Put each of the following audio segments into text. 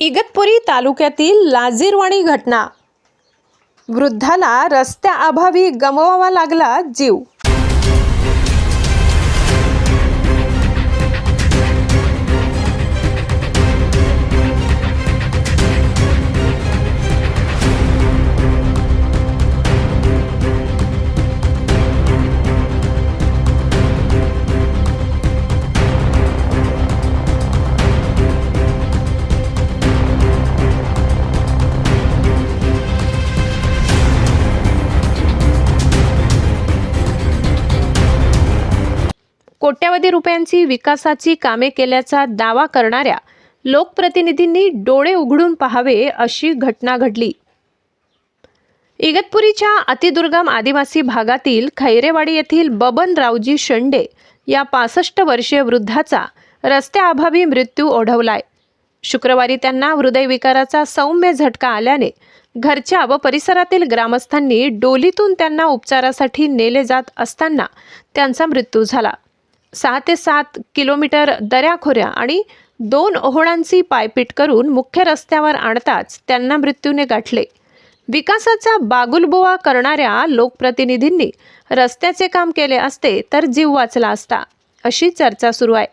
इगतपुरी तालुक्यातील लाजीरवाणी घटना. वृद्धाला रस्त्याअभावी गमवावा लागला जीव. कोट्यवधी रुपयांची विकासाची कामे केल्याचा दावा करणाऱ्या लोकप्रतिनिधींनी डोळे उघडून पहावे अशी घटना घडली. इगतपुरीच्या अतिदुर्गम आदिवासी भागातील खैरेवाडी येथील बबन रावजी शेंडे या पासष्ट वर्षीय वृद्धाचा रस्त्याअभावी मृत्यू ओढवलाय. शुक्रवारी त्यांना हृदयविकाराचा सौम्य झटका आल्याने घरच्या व परिसरातील ग्रामस्थांनी डोलीतून त्यांना उपचारासाठी नेले जात असताना त्यांचा मृत्यू झाला. सहा ते सात किलोमीटर दऱ्याखोऱ्या आणि दोन ओहोळांची पायपीट करून मुख्य रस्त्यावर आणताच त्यांना मृत्यूने गाठले. विकासाचा बागुलबोवा करणाऱ्या लोकप्रतिनिधींनी रस्त्याचे काम केले असते तर जीव वाचला असता अशी चर्चा सुरू आहे.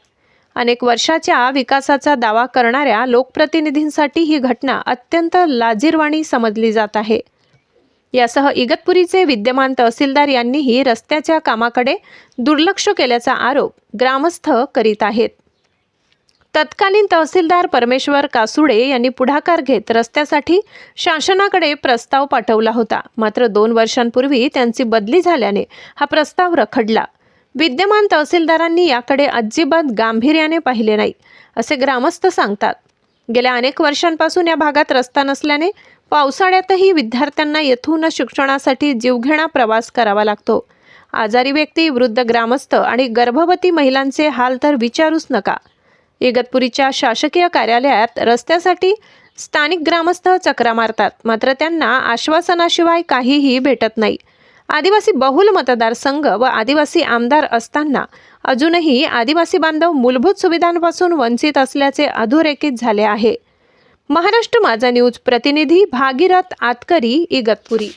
अनेक वर्षाच्या विकासाचा दावा करणाऱ्या लोकप्रतिनिधींसाठी ही घटना अत्यंत लाजीरवाणी समजली जात आहे. यासह इगतपुरीचे विद्यमान तहसीलदार यांनीही रस्त्याच्या कामाकडे दुर्लक्ष केल्याचा आरोप ग्रामस्थ करीत आहेत. तत्कालीन तहसीलदार परमेश्वर कासुडे यांनी पुढाकार घेत रस्त्यासाठी शासनाकडे प्रस्ताव पाठवला होता. मात्र दोन वर्षांपूर्वी त्यांची बदली झाल्याने हा प्रस्ताव रखडला. विद्यमान तहसीलदारांनी याकडे अजिबात गांभीर्याने पाहिले नाही असे ग्रामस्थ सांगतात. गेल्या अनेक वर्षांपासून या भागात रस्ता नसल्याने पावसाळ्यातही विद्यार्थ्यांना येथून शिक्षणासाठी जीवघेणा प्रवास करावा लागतो. आजारी व्यक्ती वृद्ध ग्रामस्थ आणि गर्भवती महिलांचे हाल तर विचारूच नका. इगतपुरीच्या शासकीय कार्यालयात रस्त्यासाठी स्थानिक ग्रामस्थ चक्रा मारतात मात्र त्यांना आश्वासनाशिवाय काहीही भेटत नाही. आदिवासी बहुल मतदारसंघ व आदिवासी आमदार असताना अजूनही आदिवासी बांधव मूलभूत सुविधांपासून वंचित असल्याचे अधोरेखित झाले आहे. महाराष्ट्र माझा न्यूज प्रतिनिधी भागीरथ आतकरी इगतपुरी.